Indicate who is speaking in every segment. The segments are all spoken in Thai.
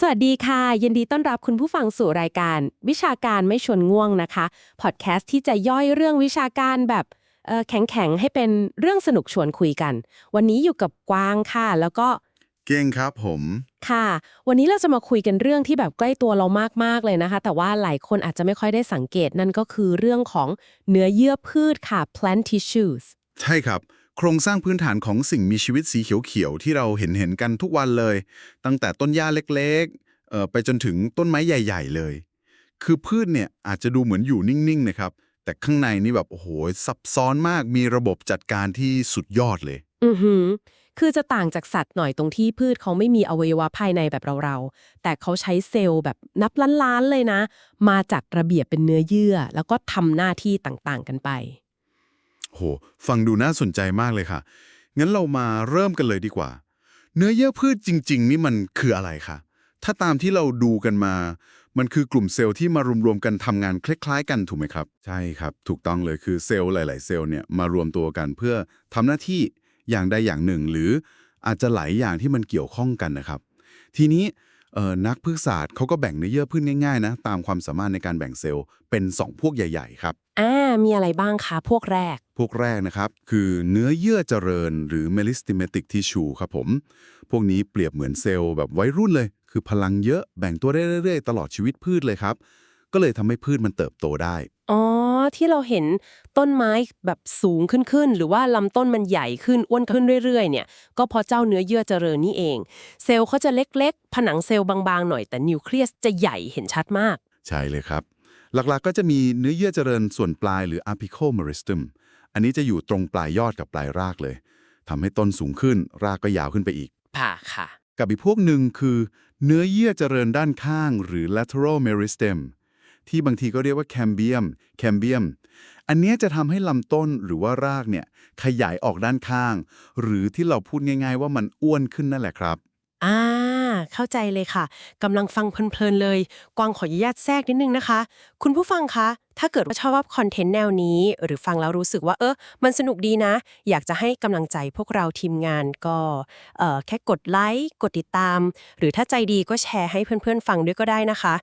Speaker 1: สวัสดีค่ะ ยินดีต้อนรับคุณผู้ฟังสู่รายการ วิชาการไม่ชวนง่วงนะคะพอดแคสต์ที่จะย่อยเรื่องวิชาการแบบเอ่อแข็งๆให้เป็นเรื่องสนุกชวนคุยกัน วันนี้อยู่กับกวางค่ะ แล้วก็
Speaker 2: เก่งครับผม
Speaker 1: ค่ะ วันนี้เราจะมาคุยกันเรื่องที่แบบใกล้ตัวเรามากๆเลยนะคะ แต่ว่าหลายคนอาจจะไม่ค่อยได้สังเกตนั่นก็คือเรื่องของเนื้อเยื่อพืชค่ะ plant tissues
Speaker 2: ใช่ครับ โครงสร้างพื้นฐานของสิ่งมีชีวิตสีเขียวๆที่เราเห็นเห็นกันทุกวันเลย ตั้งแต่ต้นหญ้าเล็กๆไปจนถึงต้นไม้ใหญ่ ๆ เลย คือพืชเนี่ยอาจจะดูเหมือนอยู่นิ่งๆนะครับ แต่ข้างในนี่แบบโอ้โหซับซ้อนมากมีระบบจัดการที่สุดยอดเลย
Speaker 1: อือหือคือจะต่างจากสัตว์หน่อยตรงที่พืชเขาไม่มีอวัยวะภายในแบบเราๆ แต่เขาใช้เซลล์แบบนับล้านๆเลยนะ มาจากระเบียบเป็นเนื้อเยื่อ แล้วก็ทำหน้าที่ต่างๆกันไป
Speaker 2: โห ฟังดูน่าสนใจมากเลยค่ะ งั้นเรามาเริ่มกันเลยดีกว่า เนื้อเยื่อพืชจริง ๆ นี่มันคืออะไรคะถ้าตามที่เราดูกันมา มันคือกลุ่มเซลล์ที่มารวมๆกันทำงานคล้าย ๆ กันถูกไหมครับ ใช่ครับ ถูกต้องเลยคือเซลล์หลาย ๆ เซลล์เนี่ยมารวมตัวกันเพื่อทำหน้าที่อย่างใดอย่างหนึ่ง หรืออาจจะหลายอย่างที่มันเกี่ยวข้องกันนะครับ ทีนี้นักพฤกษศาสตร์เขาก็แบ่งเนื้อเยื่อพืชง่ายๆนะตามความสามารถในการแบ่งเซลล์เป็นสองพวกใหญ่ ๆ ครับ
Speaker 1: อ่า มีอะไรบ้างคะพวกแรก
Speaker 2: พวกแรกนะครับ คือเนื้อเยื่อเจริญหรือ meristematic tissue ครับผม พวกนี้เปรียบเหมือนเซลล์แบบวัยรุ่นเลย คือพลังเยอะแบ่งตัวได้เรื่อยๆ ตลอดชีวิตพืชเลยครับ ก็เลยทำให้พืชมันเติบโตได้
Speaker 1: อ๋อ ที่เราเห็นต้นไม้แบบสูงขึ้นขึ้นๆหรือว่าลำต้นมันใหญ่ขึ้นอ้วนขึ้นเรื่อยๆ เนี่ย ก็เพราะเจ้าเนื้อเยื่อเจริญนี่เอง เซลล์เขาจะเล็กๆ ผนังเซลล์บางๆ หน่อยแต่นิวเคลียสจะใหญ่เห็นชัดมาก
Speaker 2: ใช่เลยครับ หลักๆก็จะมีเนื้อเยื่อเจริญส่วนปลายหรือ apical meristem อันนี้จะอยู่ตรงปลายยอดกับปลายรากเลยทำให้ต้นสูงขึ้นรากก็ยาวขึ้นไปอีก
Speaker 1: ผ่าค่ะ
Speaker 2: กับอีกพวกหนึ่งคือ เนื้อเยื่อเจริญด้านข้างหรือ lateral meristem ที่บางทีก็เรียกว่า cambium cambium อันเนี้ยจะทำให้ลำต้นหรือว่ารากเนี่ยขยายออกด้านข้าง หรือที่เราพูดง่าย ๆ ว่ามันอ้วนขึ้นนั่นแหละครับ
Speaker 1: อ่า เข้าใจเลยค่ะกำลังฟังเพลินๆเลย กวางขออนุญาตแทรกนิดนึงนะคะ คุณผู้ฟังคะ ถ้าเกิดว่าชอบคอนเทนต์แนวนี้ หรือฟังแล้วรู้สึกว่าเออมันสนุกดีนะ อยากจะให้กำลังใจพวกเราทีมงานก็เออแค่กดไลค์กดติดตาม หรือถ้าใจดีก็แชร์ให้เพื่อนๆ ฟังด้วยก็ได้นะคะ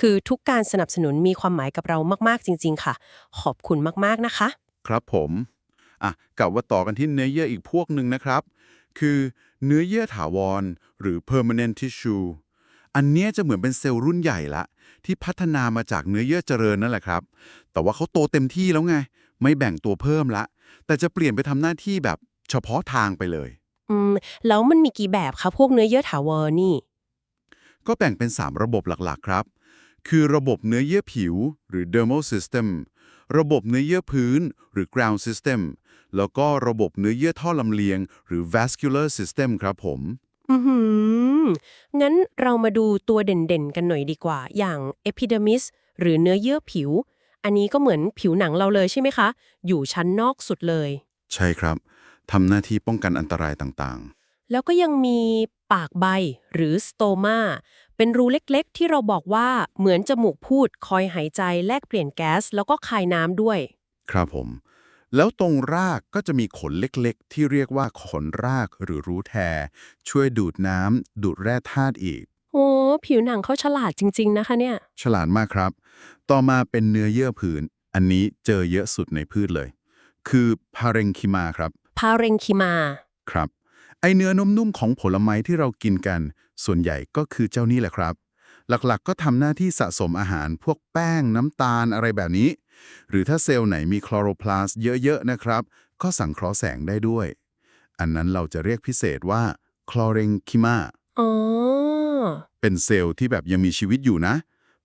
Speaker 1: คือทุกการสนับสนุนมีความหมายกับเรามากๆจริง ๆ ค่ะ ขอบคุณมากๆนะคะ
Speaker 2: ครับผมอะกลับว่าต่อกันที่เนื้อเยื่ออีกพวกหนึ่งนะครับ คือเนื้อเยื่อถาวร หรือ permanent tissue อันเนี้ยจะเหมือนเป็นเซลล์รุ่นใหญ่ละ ที่พัฒนามาจากเนื้อเยื่อเจริญนั่นแหละครับ แต่ว่าเขาโตเต็มที่แล้วไง ไม่แบ่งตัวเพิ่มละ แต่จะเปลี่ยนไปทำหน้าที่แบบเฉพาะทางไปเลย
Speaker 1: อืม แล้วมันมีกี่แบบคะพวกเนื้อเยื่อถาวรนี่
Speaker 2: ก็แบ่งเป็น 3 ระบบหลักๆ ครับ คือระบบเนื้อเยื่อผิว หรือ dermal system ระบบเนื้อเยื่อพื้น หรือ ground system แล้วก็ระบบเนื้อเยื่อท่อลำเลียง หรือ vascular system ครับผม
Speaker 1: อือหือ งั้นเรามาดูตัวเด่นๆ กันหน่อยดีกว่า อย่าง epidermis หรือเนื้อเยื่อผิว อันนี้ก็เหมือนผิวหนังเราเลยใช่ไหมคะ อยู่ชั้นนอกสุดเลย
Speaker 2: ใช่ครับทำหน้าที่ป้องกันอันตรายต่าง
Speaker 1: แล้วก็ยังมีปากใบหรือ stoma เป็นรูเล็กๆ ที่เราบอกว่าเหมือนจมูกพูดคอยหายใจแลกเปลี่ยนแก๊ส แล้วก็คายน้ำด้วย
Speaker 2: ๆครับผม แล้วตรงรากก็จะมีขนเล็กๆ ที่เรียกว่าขนรากหรือรูแท ช่วยดูดน้ำดูดแร่ธาตุอีก
Speaker 1: โอ้ผิวหนังเขาฉลาดจริง ๆ นะคะเนี่ย
Speaker 2: ฉลาดมากครับ ต่อมาเป็นเนื้อเยื่อผืน อันนี้เจอเยอะสุดในพืชเลย คือพาเรงคิมาครับ
Speaker 1: พาเรงคิมา
Speaker 2: ครับ ไอเนื้อนุ่มๆของผลไม้ที่เรากินกัน ส่วนใหญ่ก็คือเจ้านี่แหละครับ หลักๆ ก็ทำหน้าที่สะสมอาหารพวกแป้งน้ำตาลอะไรแบบนี้ หรือถ้าเซลล์ไหนมีคลอโรพลาสต์เยอะๆนะครับ ก็สังเคราะห์แสงได้ด้วย อันนั้นเราจะเรียกพิเศษว่าคลอเรงคิมา
Speaker 1: อ๋อ
Speaker 2: เป็นเซลล์ที่แบบยังมีชีวิตอยู่นะ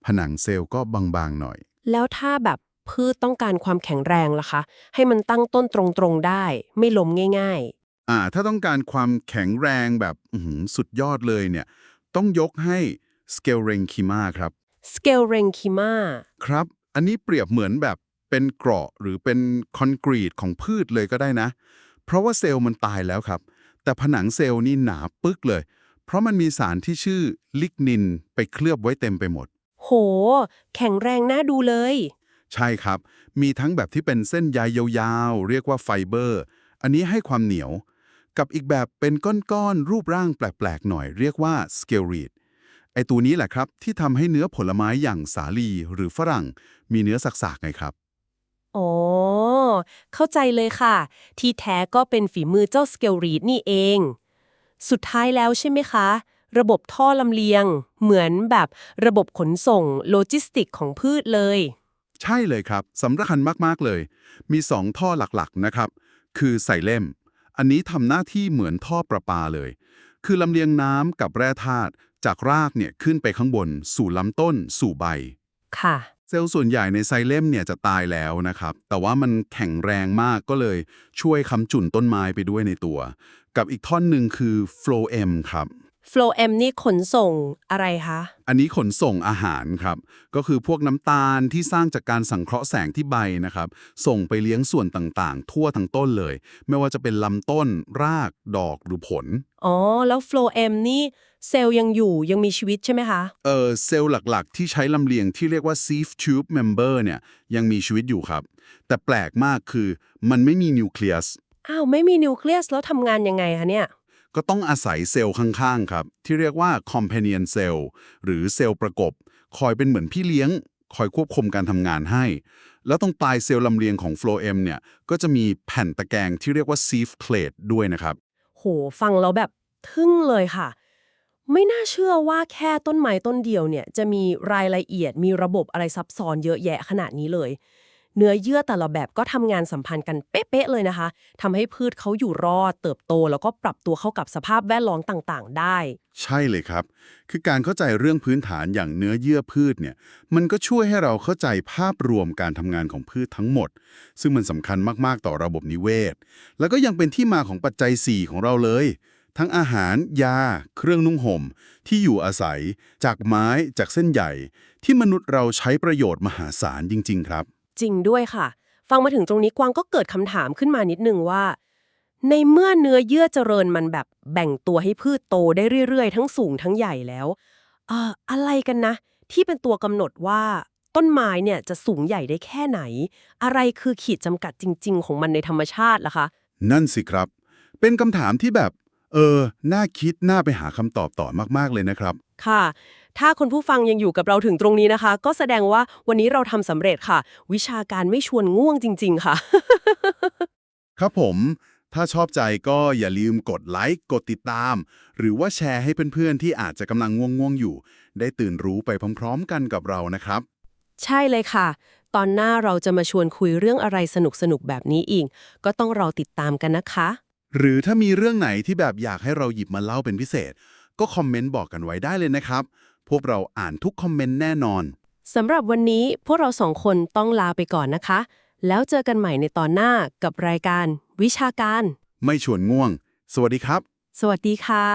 Speaker 2: ผนังเซลล์ก็บางๆหน่อย
Speaker 1: แล้วถ้าแบบพืชต้องการความแข็งแรงล่ะคะ ให้มันตั้งต้นตรงๆได้ ไม่ล้มง่าย
Speaker 2: อ่า ถ้าต้องการความแข็งแรงแบบอื้อหือสุดยอดเลยเนี่ย ต้องยกให้สเกลเรงคิมาครับ
Speaker 1: ๆสเกลเรงคิมา
Speaker 2: ครับ อันนี้เปรียบเหมือนแบบเป็นเกราะหรือเป็นคอนกรีตของพืชเลยก็ได้นะ เพราะว่าเซลล์มันตายแล้วครับ แต่ผนังเซลล์นี่หนาปึกเลย เพราะมันมีสารที่ชื่อลิกนินไปเคลือบไว้เต็มไปหมด
Speaker 1: โห แข็งแรงน่าดูเลย
Speaker 2: ใช่ครับ มีทั้งแบบที่เป็นเส้นใยยาวๆ เรียกว่าไฟเบอร์ อันนี้ให้ความเหนียว กับอีกแบบเป็นก้อนๆรูปร่างแปลกๆ หน่อยเรียกว่าสเกลรีดไอตัวนี้แหละครับ ที่ทำให้เนื้อผลไม้อย่างสาลีหรือฝรั่ง มีเนื้อสักๆไงครับ
Speaker 1: อ๋อเข้าใจเลยค่ะ ที่แท้ก็เป็นฝีมือเจ้าสเกลรีดนี่เอง สุดท้ายแล้วใช่ไหมคะ ระบบท่อลำเลียง เหมือนแบบระบบขนส่งโลจิสติกของพืชเลย
Speaker 2: ใช่เลยครับสำคัญมากๆเลย มี2ท่อหลักๆนะครับ คือไซเลม อันนี้ทำหน้าที่เหมือนท่อประปาเลย คือลำเลียงน้ำกับแร่ธาตุจากรากเนี่ยขึ้นไปข้างบน สู่ลำต้น สู่ใบ
Speaker 1: ค่ะ
Speaker 2: เซลล์ส่วนใหญ่ในไซเลมเนี่ยจะตายแล้วนะครับ แต่ว่ามันแข็งแรงมากก็เลยช่วยค้ำจุนต้นไม้ไปด้วยในตัว กับอีกท่อนหนึ่งคือโฟลเอมครับ
Speaker 1: Flow M นี่ขนส่งอะไรคะ
Speaker 2: อันนี้ขนส่งอาหารครับ ก็คือพวกน้ำตาลที่สร้างจากการสังเคราะห์แสงที่ใบนะครับ ส่งไปเลี้ยงส่วนต่างๆ ทั่วทั้งต้นเลย ไม่ว่าจะเป็นลำต้น ราก ดอกหรือผล
Speaker 1: อ๋อ แล้ว Flow M นี่เซลล์ยังอยู่ยังมีชีวิตใช่ไหมคะ
Speaker 2: เออเซลล์หลักๆ ที่ใช้ลำเลียงที่เรียกว่า sieve tube member เนี่ยยังมีชีวิตอยู่ครับ แต่แปลกมากคือมันไม่มีนิวเคลียส
Speaker 1: อ้าว ไม่มีนิวเคลียสแล้วทำงานยังไงคะเนี่ย
Speaker 2: ก็ต้องอาศัยเซลล์ข้างๆครับ ที่เรียกว่า companion cell หรือเซลล์ประกบ คอยเป็นเหมือนพี่เลี้ยง คอยควบคุมการทำงานให้ แล้วตรงปลายเซลล์ลำเลียงของ phloem เนี่ย ก็จะมีแผ่นตะแกรงที่เรียกว่า sieve plate ด้วยนะครับ
Speaker 1: โห ฟังแล้วแบบทึ่งเลยค่ะ ไม่น่าเชื่อว่าแค่ต้นไม้ต้นเดียวเนี่ย จะมีรายละเอียดมีระบบอะไรซับซ้อนเยอะแยะขนาดนี้เลย เนื้อเยื่อแต่ละแบบก็ทำงานสัมพันธ์กันเป๊ะๆเลยนะคะทำให้พืชเขาอยู่รอด เติบโต แล้วก็ปรับตัวเข้ากับสภาพแวดล้อมต่างๆ ได้
Speaker 2: ใช่เลยครับ คือการเข้าใจเรื่องพื้นฐานอย่างเนื้อเยื่อพืชเนี่ยมันก็ช่วยให้เราเข้าใจภาพรวมการทำงานของพืชทั้งหมด ซึ่งมันสำคัญมากๆต่อระบบนิเวศ แล้วก็ยังเป็นที่มาของปัจจัย 4 ของเราเลย ทั้งอาหาร ยา เครื่องนุ่งห่ม ที่อยู่อาศัย จากไม้จากเส้นใหญ่ ที่มนุษย์เราใช้ประโยชน์มหาศาลจริง ๆ ครับ
Speaker 1: จริงด้วยค่ะ ฟังมาถึงตรงนี้กวางก็เกิดคำถามขึ้นมานิดนึงว่า ในเมื่อเนื้อเยื่อเจริญมันแบบแบ่งตัวให้พืชโตได้เรื่อยๆ ทั้งสูงทั้งใหญ่แล้วเอ่ออะไรกันนะ ที่เป็นตัวกำหนดว่าต้นไม้เนี่ยจะสูงใหญ่ได้แค่ไหน อะไรคือขีดจำกัดจริง ๆ ของมันในธรรมชาติล่ะคะ
Speaker 2: นั่นสิครับ เป็นคำถามที่แบบ เออ น่าคิด น่าไปหาคำตอบต่อมาก ๆ เลยนะครับ
Speaker 1: ค่ะ ถ้าคนผู้ฟังยังอยู่กับเราถึงตรงนี้นะคะ ก็แสดงว่าวันนี้เราทำสำเร็จค่ะ วิชาการไม่ชวนง่วงจริง ๆ ค่ะ
Speaker 2: ครับผม ถ้าชอบใจก็อย่าลืมกดไลค์ กดติดตาม หรือว่าแชร์ให้เพื่อน ๆ ที่อาจจะกำลังง่วง ๆ อยู่ ได้ตื่นรู้ไปพร้อม ๆ กันกับเรานะครับ
Speaker 1: ใช่เลยค่ะ ตอนหน้าเราจะมาชวนคุยเรื่องอะไรสนุกๆแบบนี้อีก ก็ต้องรอติดตามกันนะคะ
Speaker 2: หรือถ้ามีเรื่องไหนที่แบบอยากให้เราหยิบมาเล่าเป็นพิเศษ ก็คอมเมนต์บอกกันไว้ได้เลยนะครับ พวกเราอ่านทุกคอมเมนต์แน่นอน
Speaker 1: สำหรับวันนี้พวกเราสองคนต้องลาไปก่อนนะคะ แล้วเจอกันใหม่ในตอนหน้ากับรายการ วิชาการ
Speaker 2: ไม่ชวนง่วง สวัสดีครับ
Speaker 1: สวัสดีค่ะ